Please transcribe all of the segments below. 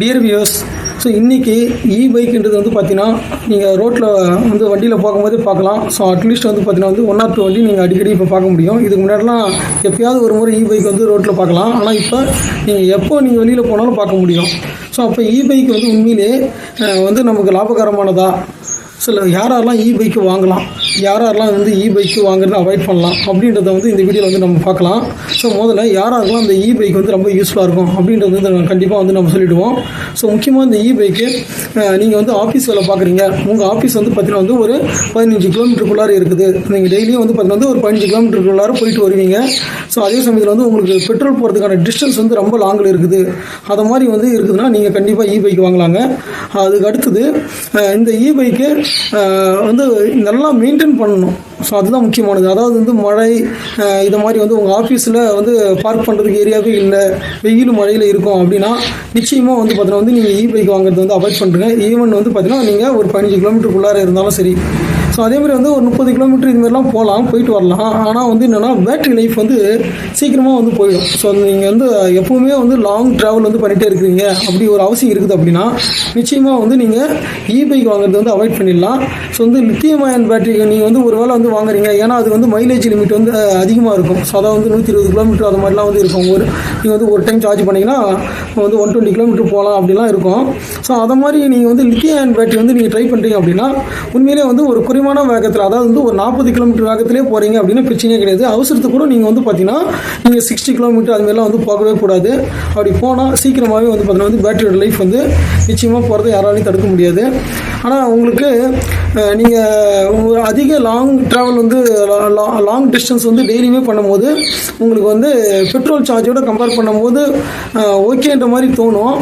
Dear views so இன்றைக்கி இ பைக்குன்றது வந்து பார்த்தீங்கன்னா நீங்கள் ரோட்டில் வந்து வண்டியில் போகும்போதே பார்க்கலாம். ஸோ அட்லீஸ்ட் வந்து பார்த்தீங்கன்னா வந்து ஒன் ஆர் டூ வண்டி நீங்கள் அடிக்கடி இப்போ பார்க்க முடியும். இதுக்கு முன்னாடிலாம் எப்பயாவது ஒரு முறை இ பைக் வந்து ரோட்டில் பார்க்கலாம். ஆனால் இப்போ நீங்கள் எப்போ நீங்கள் வெளியில் போனாலும் பார்க்க முடியும். ஸோ அப்போ இ பைக் வந்து உண்மையிலே வந்து நமக்கு லாபகரமானதா? சில யாரெல்லாம் இ பைக்கு வாங்கலாம்? யார் யாரெல்லாம் வந்து இ பைக்கு வாங்குறது அவாய்ட் பண்ணலாம் அப்படின்றத வந்து இந்த வீடியோவில் வந்து நம்ம பார்க்கலாம். ஸோ முதல்ல யார் யாருக்கெல்லாம் அந்த இ பைக் வந்து ரொம்ப யூஸ்ஃபுல்லாக இருக்கும் அப்படின்றது வந்து கண்டிப்பாக வந்து நம்ம சொல்லிவிடுவோம் ஸோ முக்கியமாக இந்த இ பைக்கு நீங்கள் வந்து ஆஃபீஸ் வேலை பார்க்குறீங்க. உங்கள் ஆஃபீஸ் வந்து பார்த்தீங்கன்னா வந்து ஒரு பதினஞ்சு கிலோமீட்டருக்குள்ளார இருக்குது. நீங்கள் டெய்லியும் வந்து பார்த்தீங்கன்னா வந்து ஒரு பதினஞ்சு கிலோமீட்டருக்குள்ளார போயிட்டு வருவீங்க. ஸோ அதே சமயத்தில் வந்து உங்களுக்கு பெட்ரோல் போகிறதுக்கான டிஸ்டன்ஸ் வந்து ரொம்ப லாங்கில் இருக்குது. அது மாதிரி வந்து இருக்குதுன்னா நீங்கள் கண்டிப்பாக இ பைக் வாங்கலாங்க. அதுக்கு அடுத்தது இந்த இ பைக்கு வந்து நல்லா மெயின்டைன் பண்ணணும். ஸோ அதுதான் முக்கியமானது. அதாவது வந்து மழை இதை மாதிரி வந்து உங்கள் ஆஃபீஸில் வந்து பார்க் பண்ணுறதுக்கு ஏரியாவே இல்லை. வெயில் மழையில் இருக்கும் அப்படின்னா நிச்சயமாக வந்து பார்த்தீங்கன்னா வந்து நீங்கள் இ பைக் வாங்குறது வந்து அவாய்ட் பண்ணுறேங்க ஈவன் வந்து பார்த்தீங்கன்னா நீங்கள் ஒரு பதினஞ்சு கிலோமீட்டருக்குள்ளார இருந்தாலும் சரி ஸோ அதே மாதிரி வந்து ஒரு முப்பது கிலோமீட்டர் இது மாதிரிலாம் போகலாம் போயிட்டு வரலாம். ஆனால் வந்து என்னென்னா பேட்டரி லைஃப் வந்து சீக்கிரமாக வந்து போயிடும். ஸோ நீங்கள் வந்து எப்போவுமே வந்து லாங் ட்ராவல் வந்து பண்ணிகிட்டே இருக்கிறீங்க. அப்படி ஒரு அவசியம் இருக்குது அப்படின்னா நிச்சயமாக வந்து நீங்கள் இ பைக் வாங்குறது வந்து அவாய்ட் பண்ணிடலாம். ஸோ வந்து லித்தியம் அயன் பேட்டரி நீங்கள் வந்து ஒரு வேளை வந்து வாங்குறீங்க. ஏன்னா அது வந்து மைலேஜ் லிமிட் வந்து அதிகமாக இருக்கும். ஸோ அதாவது வந்து நூற்றி இருபது கிலோமீட்டர் அது மாதிரிலாம் வந்து இருக்கும். ஒரு நீங்கள் வந்து ஒரு டைம் சார்ஜ் பண்ணிங்கன்னா வந்து ஒன் டுவெண்ட்டி கிலோமீட்டர் போகலாம் அப்படிலாம் இருக்கும். ஸோ அதை மாதிரி நீங்கள் வந்து லித்தியம் அயன் பேட்டரி வந்து நீங்கள் ட்ரை பண்ணுறீங்க அப்படின்னா உண்மையிலே வந்து ஒரு குறைவான வேகத்தில் அதாவது வந்து ஒரு நாற்பது கிலோமீட்டர் வேகத்திலே போகிறீங்க அப்படின்னா பிரச்சனையே கிடையாது. அவசரத்துக்கு கூட நீங்கள் வந்து பார்த்தீங்கன்னா நீங்கள் சிக்ஸ்டி கிலோமீட்டர் அதுமாரிலாம் வந்து போகவே கூடாது. அப்படி போனால் சீக்கிரமாகவே வந்து பார்த்தீங்கன்னா வந்து பேட்டரியோட லைஃப் வந்து நிச்சயமாக போகிறத யாராலையும் தடுக்க முடியாது. ஆனால் உங்களுக்கு நீங்கள் அதிக லாங் ட்ராவல் வந்து லாங் டிஸ்டன்ஸ் வந்து டெய்லியுமே பண்ணும்போது உங்களுக்கு வந்து பெட்ரோல் சார்ஜோட கம்பேர் பண்ணும்போது ஓகேன்ற மாதிரி தோணும்.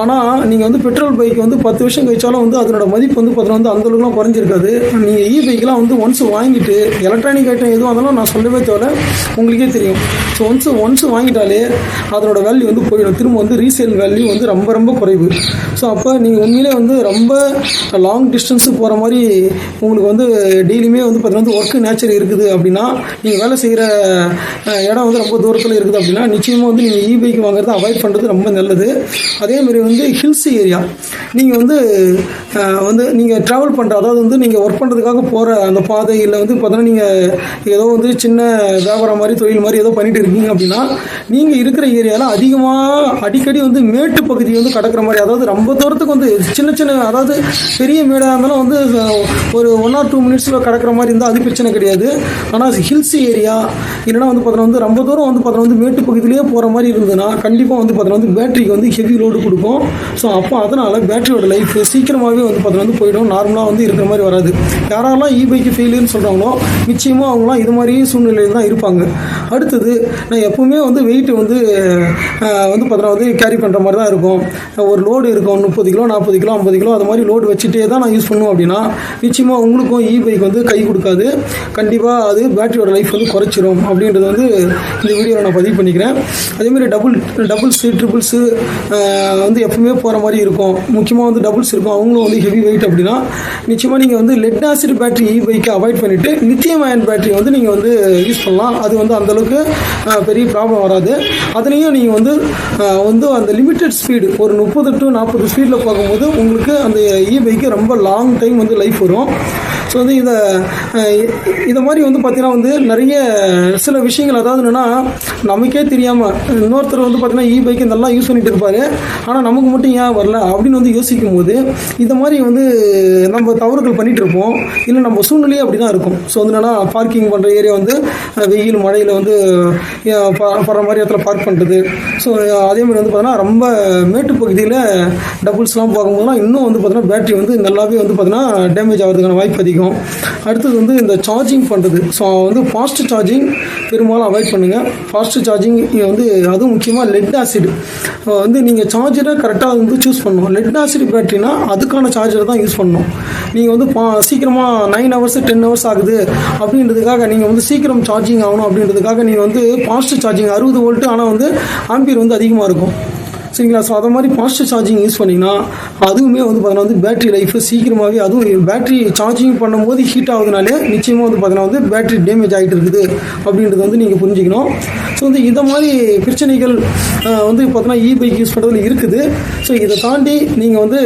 ஆனால் நீங்கள் வந்து பெட்ரோல் பைக் வந்து பத்து வருஷம் கழிச்சாலும் வந்து அதனோட மதிப்பு வந்து பார்த்தீங்கன்னா வந்து அந்தளவுக்குலாம் குறைஞ்சிருக்காது. நீங்கள் இ பைக்கெலாம் வந்து ஒன்ஸ் வாங்கிட்டு எலக்ட்ரானிக் ஐட்டம் எதுவும் அதெல்லாம் நான் சொல்லவே தேவை உங்களுக்கே தெரியும். ஸோ ஒன்ஸ் ஒன்ஸ் வாங்கிட்டாலே அதனோட வேல்யூ வந்து போயிடும். திரும்ப வந்து ரீசேல் வேல்யூ வந்து ரொம்ப ரொம்ப குறைவு. ஸோ அப்போ நீங்கள் உண்மையிலே வந்து ரொம்ப லாங் டிஸ்டன்ஸு போகிற மாதிரி உங்களுக்கு வந்து டெய்லியுமே வந்து பார்த்தீங்கன்னா வந்து ஒர்க்கு நேச்சர் இருக்குது அப்படின்னா நீங்கள் வேலை செய்கிற இடம் வந்து ரொம்ப தூரத்தில் இருக்குது அப்படின்னா நிச்சயமாக வந்து நீங்கள் இ பைக் வாங்குறதை அவாய்ட் பண்ணுறது ரொம்ப நல்லது. அதேமாதிரி வந்து ஹில்ஸ் ஏரியா நீங்கள் வந்து வந்து நீங்கள் ட்ராவல் பண்ணுற அதாவது வந்து நீங்கள் ஒர்க் பண்ணுறதுக்காக போகிற அந்த பாதை இல்லை வந்து பார்த்தோன்னா நீங்கள் ஏதோ வந்து சின்ன வியாபாரம் மாதிரி தொழில் மாதிரி ஏதோ பண்ணிட்டு இருக்கீங்க அப்படின்னா நீங்கள் இருக்கிற ஏரியாவில் அதிகமாக அடிக்கடி வந்து மேட்டு பகுதி வந்து கடக்கிற மாதிரி அதாவது ரொம்ப தூரத்துக்கு வந்து சின்ன சின்ன அதாவது பெரிய மேடாக இருந்தாலும் வந்து ஒரு ஒன் ஆர் டூ மினிட்ஸில் கடக்கிற மாதிரி இருந்தால் அது பிரச்சனை கிடையாது. ஆனால் ஹில்ஸ் ஏரியா இல்லைனா வந்து பார்த்தோன்னா வந்து ரொம்ப தூரம் வந்து பார்த்தோன்னா வந்து மேட்டு பகுதியிலேயே போகிற மாதிரி இருந்ததுன்னா கண்டிப்பாக வந்து பார்த்தோன்னா வந்து பேட்டரிக்கு வந்து ஹெவி லோடு கொடுக்கும். ஸோ அப்போ அதனால் பேட்டரியோட லைஃப் சீக்கிரமாகவே வந்து பார்த்தீங்கன்னா வந்து போயிடும். நார்மலாக வந்து இருக்கிற மாதிரி வராது. யாரெல்லாம் இ பைக்கு ஃபெயிலியர்னு சொல்கிறாங்களோ நிச்சயமாக அவங்களாம் இது மாதிரி சூழ்நிலையில் தான் இருப்பாங்க. அடுத்தது நான் எப்போவுமே வந்து வெயிட்டு வந்து வந்து பார்த்தீங்கன்னா வந்து கேரி பண்ணுற மாதிரி தான் இருக்கும். ஒரு லோடு இருக்கும். முப்பது கிலோ நாற்பது கிலோ ஐம்பது கிலோ அது மாதிரி லோடு வச்சுட்டே தான் நான் யூஸ் பண்ணுவேன் அப்படின்னா நிச்சயமாக உங்களுக்கும் இ பைக் வந்து கை கொடுக்காது. கண்டிப்பாக அது பேட்டரியோட லைஃப் வந்து குறைச்சிரும் அப்படின்றது வந்து இந்த வீடியோவில் நான் பதிவு பண்ணிக்கிறேன். அதேமாதிரி டபுள் டபுள்ஸு ட்ரிபிள்ஸு வந்து எப்பவுமே போகிற மாதிரி இருக்கும். முக்கியமாக வந்து டபுள்ஸ் இருக்கும். அவங்களும் வந்து ஹெவி வெயிட் அப்படின்னா நிச்சயமாக நீங்கள் வந்து லெட் ஆசிட் பேட்டரி இ பைக்கை அவாய்ட் பண்ணிவிட்டு லித்தியம் அயன் பேட்டரி வந்து நீங்கள் வந்து யூஸ் பண்ணலாம். அது வந்து அந்தளவுக்கு பெரிய ப்ராப்ளம் வராது. அதுலேயும் நீங்கள் வந்து வந்து அந்த லிமிட்டட் ஸ்பீடு ஒரு முப்பது டு நாற்பது ஸ்பீடில் போகும்போது உங்களுக்கு அந்த இ பைக்கு ரொம்ப லாங் டைம் வந்து லைஃப் வரும். ஸோ வந்து இதை இதை மாதிரி வந்து பார்த்தீங்கன்னா வந்து நிறைய சில விஷயங்கள் அதாவது என்னென்னா நமக்கே தெரியாமல் இன்னொருத்தர் வந்து பார்த்தீங்கன்னா இ பைக் இதெல்லாம் யூஸ் பண்ணிட்டு இருப்பாரு. ஆனால் நமக்கு மட்டும் ஏன் வரல அப்படின்னு வந்து யோசிக்கும் போது இந்த மாதிரி வந்து நம்ம தவறுகள் பண்ணிட்டு இருப்போம். இல்லை நம்ம சூழ்நிலையே அப்படி தான் இருக்கும். ஸோ வந்து என்னென்னா பார்க்கிங் பண்ணுற ஏரியா வந்து வெயில் மழையில் வந்து படுற மாதிரி இடத்துல பார்க் பண்ணுறது ஸோ அதே மாதிரி வந்து பார்த்தீங்கன்னா ரொம்ப மேட்டு பகுதியில் டபுள்ஸ்லாம் போகும்போதுலாம் இன்னும் வந்து பார்த்தீங்கன்னா பேட்டரி வந்து நல்லாவே வந்து பார்த்தீங்கன்னா டேமேஜ் ஆகிறதுக்கான வாய்ப்பு அதிகம். அடுத்தது வந்து இந்த சார்ஜிங் பண்ணுறது ஸோ வந்து ஃபாஸ்ட் சார்ஜிங் பெரும்பாலும் அவாய்ட் பண்ணுங்கள் ஃபாஸ்ட் சார்ஜிங் வந்து அதுவும் முக்கியமாக லெட் ஆசிட் வந்து நீங்கள் சார்ஜரை கரெக்டாக வந்து சூஸ் பண்ணணும். லெட் ஆசிட் பேட்டரினா அதுக்கான சார்ஜரை தான் யூஸ் பண்ணணும். நீங்கள் வந்து பா- சீக்கிரமாக நைன் ஹவர்ஸ் டென் ஹவர்ஸ் ஆகுது அப்படின்றதுக்காக நீங்கள் வந்து சீக்கிரம் சார்ஜிங் ஆகணும் அப்படின்றதுக்காக நீங்கள் வந்து ஃபாஸ்ட் சார்ஜிங் அறுபது வோல்ட்டு ஆனால் வந்து ஆம்பியர் வந்து அதிகமாக இருக்கும். சரிங்களா? ஸோ அதை மாதிரி ஃபாஸ்ட் சார்ஜிங் யூஸ் பண்ணிங்கன்னா அதுவுமே வந்து பார்த்தீங்கன்னா வந்து பேட்டரி லைஃப் சீக்கிரமாகவே அதுவும் பேட்டரி சார்ஜிங் பண்ணும்போது ஹீட் ஆகுதுனாலே நிச்சயமாக வந்து பார்த்தீங்கன்னா வந்து பேட்டரி டேமேஜ் ஆகிட்டு இருக்குது அப்படின்றது வந்து நீங்கள் புரிஞ்சுக்கணும். ஸோ வந்து இந்த மாதிரி பிரச்சனைகள் வந்து பார்த்தீங்கன்னா இ பைக் யூஸ் பண்ணுறதுல இருக்குது. ஸோ இதை தாண்டி நீங்கள் வந்து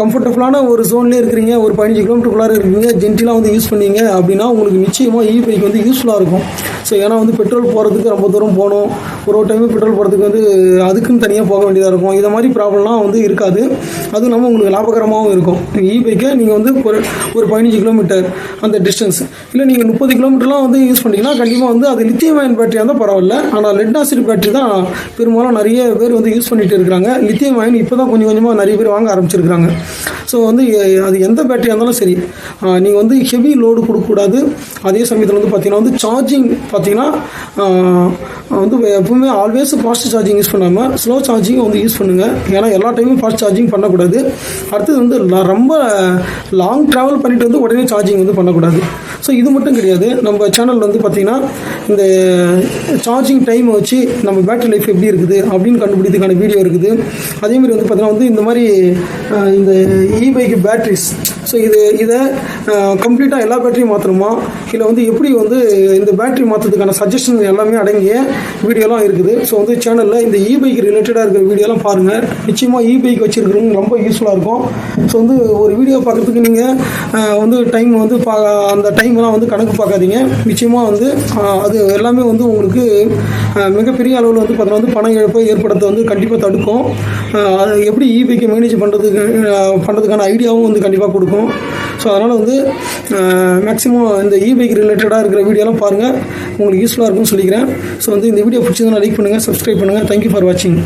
கம்ஃபர்டபுளான ஒரு ஜோன்லேயே இருக்கிறீங்க ஒரு பதினஞ்சு கிலோமீட்டருக்குள்ளார இருக்கீங்க ஜென்டிலாக வந்து யூஸ் பண்ணீங்க அப்படின்னா உங்களுக்கு நிச்சயமாக இ பைக் வந்து யூஸ்ஃபுல்லாக இருக்கும். ஸோ ஏன்னா வந்து பெட்ரோல் போகிறதுக்கு ரொம்ப தூரம் போகணும். ஒரு ஒரு டைமு பெட்ரோல் போகிறதுக்கு வந்து அதுக்குன்னு தனியாக போக வேண்டியதாக இருக்கும். இதை மாதிரி ப்ராப்ளம்லாம் வந்து இருக்காது. அதுவும் இல்லாமல் உங்களுக்கு லாபகரமாகவும் இருக்கும். இ பைக்கை நீங்கள் வந்து ஒரு ஒரு பதினஞ்சு கிலோமீட்டர் அந்த டிஸ்டன்ஸ் இல்லை நீங்கள் முப்பது கிலோமீட்டர்லாம் வந்து யூஸ் பண்ணிங்கன்னா கண்டிப்பாக வந்து அது லித்தியம் அயன் பேட்டரியாக இருந்தால் பரவாயில்ல. ஆனால் லெட் ஆசிட் பேட்டரி தான் பெரும்பாலும் நிறைய பேர் வந்து யூஸ் பண்ணிகிட்டு இருக்கிறாங்க. லித்தியம் அயன் இப்போ தான் கொஞ்சம் கொஞ்சமாக நிறைய பேர் வாங்க ஆரம்பிச்சிருக்கிறாங்க. ஸோ வந்து எ- அது எந்த பேட்டரியாக இருந்தாலும் சரி. நீங்கள் வந்து ஹெவி லோடு கொடுக்கக்கூடாது. அதே சமயத்தில் வந்து பார்த்திங்கன்னா வந்து சார்ஜிங் பார்த்தீங்கன்னா வந்து எப்பவுமே ஆல்வேஸ் ஃபாஸ்ட் சார்ஜிங் யூஸ் பண்ணாமல் ஸ்லோ சார்ஜிங் வந்து யூஸ் பண்ணுங்கள் ஏன்னா எல்லா டைமும் ஃபாஸ்ட் சார்ஜிங் பண்ணக்கூடாது. அடுத்தது வந்து ரொம்ப லாங் ட்ராவல் பண்ணிட்டு வந்து உடனே சார்ஜிங் வந்து பண்ணக்கூடாது. ஸோ இது மட்டும் கிடையாது. நம்ம சேனல் வந்து பார்த்திங்கன்னா இந்த சார்ஜிங் டைம் வச்சு நம்ம பேட்டரி லைஃப் எப்படி இருக்குது அப்படின்னு கண்டுபிடிக்கிறதுக்கான வீடியோ இருக்குது. அதேமாதிரி வந்து பார்த்திங்கன்னா வந்து இந்த மாதிரி இந்த இ பைக் பேட்டரிஸ் ஸோ இது இதை கம்ப்ளீட்டாக எல்லா பேட்டரியும் மாற்றணுமா இல்லை வந்து எப்படி வந்து இந்த பேட்டரி மாற்றுறதுக்கான சஜஷன் எல்லாமே அடங்கிய வீடியோலாம் இருக்குது. ஸோ வந்து சேனலில் இந்த இ பைக் ரிலேட்டடாக இருக்கிற வீடியோலாம் பாருங்கள் நிச்சயமாக இ பைக் வச்சுருக்கிறவங்க ரொம்ப யூஸ்ஃபுல்லாக இருக்கும். ஸோ வந்து ஒரு வீடியோ பார்க்குறதுக்கு நீங்கள் வந்து டைம் வந்து பா அந்த டைம்லாம் வந்து கணக்கு பார்க்காதீங்க. நிச்சயமாக வந்து அது எல்லாமே வந்து உங்களுக்கு மிகப்பெரிய அளவில் வந்து பார்த்தீங்கன்னா வந்து பண இழப்பை ஏற்படுத்த வந்து கண்டிப்பாக தடுக்கும். அது எப்படி இ பைக்கை மேனேஜ் பண்ணுறதுக்கு பண்ணுறதுக்கான ஐடியாவும் வந்து கண்டிப்பாக கொடுக்கும். ஸோ அதனால் வந்து மேக்ஸிமம் இந்த இ பைக் ரிலேட்டடாக இருக்கிற வீடியோலாம் பாருங்கள் உங்களுக்கு யூஸ்ஃபுல்லாக இருக்கும்னு சொல்லிக்கிறேன். ஸோ வந்து இந்த வீடியோ பிடிச்சதுன்னா லைக் பண்ணுங்கள் சப்ஸ்கிரைப் பண்ணுங்கள் தேங்க்யூ ஃபார் வாட்சிங்